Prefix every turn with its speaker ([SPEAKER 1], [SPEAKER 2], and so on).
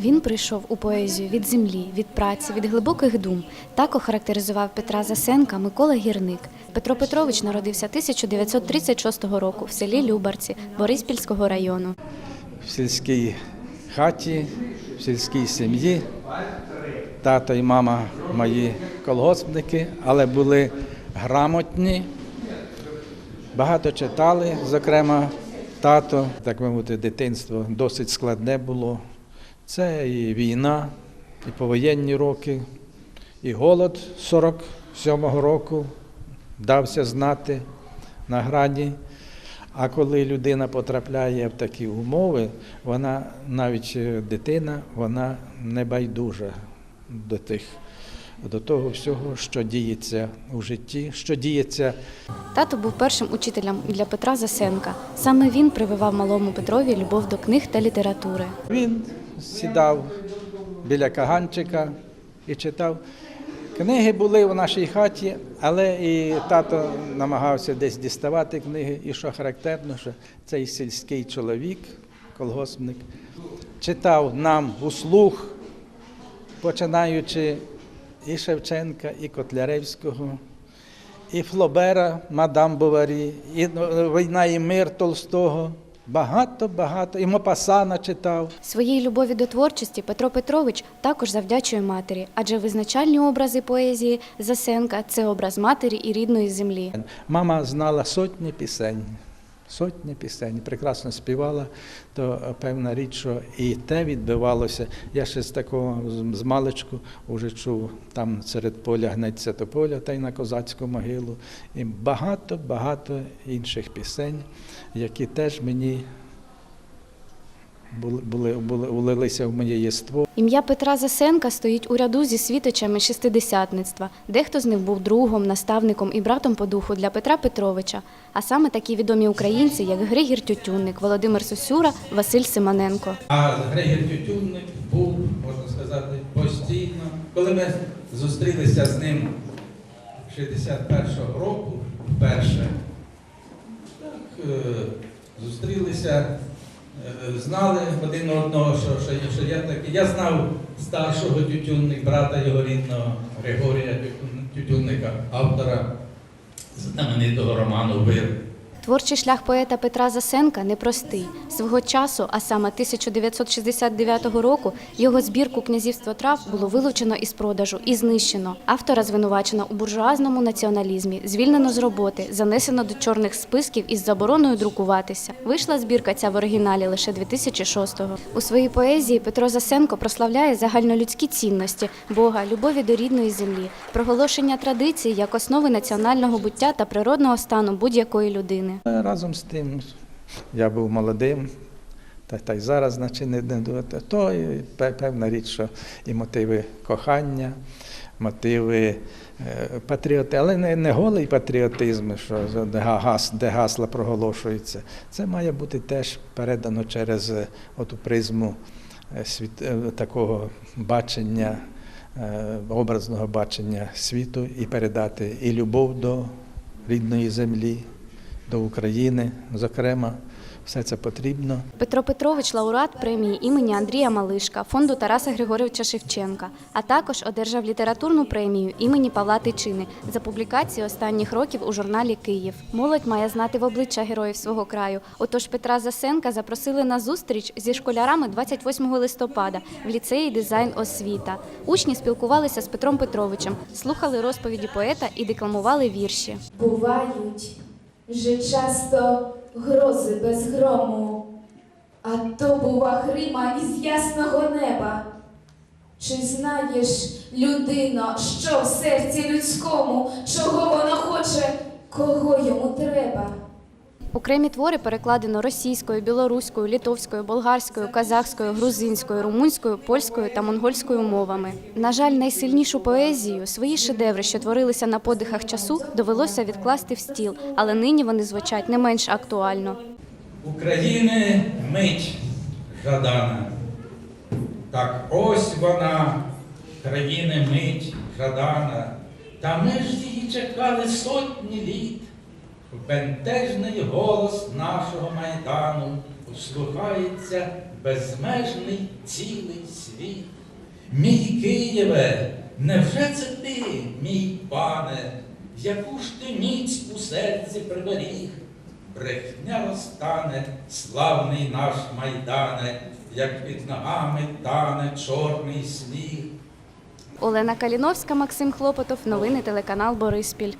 [SPEAKER 1] Він прийшов у поезію від землі, від праці, від глибоких дум. Так охарактеризував Петра Засенка Микола Гірник. Петро Петрович народився 1936 року в селі Любарці Бориспільського району.
[SPEAKER 2] в сільській хаті, в сільській сім'ї. Тато і мама мої колгоспники, але були грамотні, багато читали, зокрема, тато, так мовити, дитинство досить складне було. Це і війна, і повоєнні роки, і голод 47-го року дався знати на грані. А коли людина потрапляє в такі умови, вона навіть е, дитина, вона не байдужа до тих, до того всього, що діється у житті, що діється
[SPEAKER 1] Тато був першим учителем для Петра Засенка. Саме він прививав малому Петрові любов до книг та літератури.
[SPEAKER 2] Він сідав біля каганчика і читав. Книги були в нашій хаті, але і тато намагався десь діставати книги. І що характерно, що цей сільський чоловік, колгоспник, читав нам услух, починаючи і Шевченка, і Котляревського, і Флобера, мадам Боварі, і Війна і мир Толстого. Багато, багато. І Мопасана читав.
[SPEAKER 1] Своїй любові до творчості Петро Петрович також завдячує матері, адже визначальні образи поезії Засенка це образ матері і рідної землі.
[SPEAKER 2] Мама знала сотні пісень, сотні пісень, прекрасно співала, то е, певна річ, що і те відбивалося. Я ще з такого з- маличку вже чув, там серед поля гнеться тополя та й на козацьку могилу. І багато-багато інших пісень, які теж мені були, були, були, улилися в моє єство.
[SPEAKER 1] Ім'я Петра Засенка стоїть у ряду зі світочами шестидесятництва. Дехто з них був другом, наставником і братом по духу для Петра Петровича. А саме такі відомі українці, як Григір Тютюнник, Володимир Сосюра, Василь Симоненко.
[SPEAKER 2] А Грегір Тютюнник був, можна сказати, постійно. Коли ми зустрілися з ним 61-го року вперше, так, е, зустрілися, знали один одного, що, що, що я такий. Я знав старшого тютюнника, брата його рідного Григорія Тютюнника, автора знаменитого роману Вир.
[SPEAKER 1] Творчий шлях поета Петра Засенка непростий. Свого часу, а саме 1969 року, його збірку князівство трав було вилучено із продажу і знищено. Автора звинувачено у буржуазному націоналізмі, звільнено з роботи, занесено до чорних списків із забороною друкуватися. Вийшла збірка ця в оригіналі лише 2006-го. У своїй поезії Петро Засенко прославляє загальнолюдські цінності Бога, любові до рідної землі, проголошення традицій як основи національного буття та природного стану будь-якої людини.
[SPEAKER 2] Разом з тим, я був молодим, та, та й зараз, значить, не, то і певна річ, що і мотиви кохання, мотиви е, патріоти, але не, не голий патріотизм, що де, гас, де гасла проголошуються. Це має бути теж передано через е, оту призму е, світ, е, такого бачення, е, образного бачення світу і передати і любов до рідної землі до України, зокрема, все це потрібно.
[SPEAKER 1] Петро Петрович лауреат премії імені Андрія Малишка, фонду Тараса Григоровича Шевченка, а також одержав літературну премію імені Павла Тичини за публікації останніх років у журналі Київ. Молодь має знати в обличчя героїв свого краю. Отож Петра Засенка запросили на зустріч зі школярами 28 листопада в ліцеї дизайн освіта. Учні спілкувалися з Петром Петровичем, слухали розповіді поета і декламували вірші.
[SPEAKER 3] Бувають же часто грози без грому, а то бува грима із ясного неба. Чи знаєш, людино, що в серці людському, чого воно хоче, кого йому треба?
[SPEAKER 1] Окремі твори перекладено російською, білоруською, літовською, болгарською, казахською, грузинською, румунською, польською та монгольською мовами. На жаль, найсильнішу поезію, свої шедеври, що творилися на подихах часу, довелося відкласти в стіл, але нині вони звучать не менш актуально.
[SPEAKER 4] України мить жадана. Так ось вона, країни мить жадана. Та ми ж її чекали сотні літ. Бентежний голос нашого майдану услухається
[SPEAKER 2] безмежний цілий світ. Мій Києве, невже це ти, мій пане, яку ж ти міць у серці приберіг? Брехня розтане, славний наш майдане, як під ногами тане чорний сніг.
[SPEAKER 1] Олена Каліновська, Максим Хлопотов. Новини телеканал Бориспіль.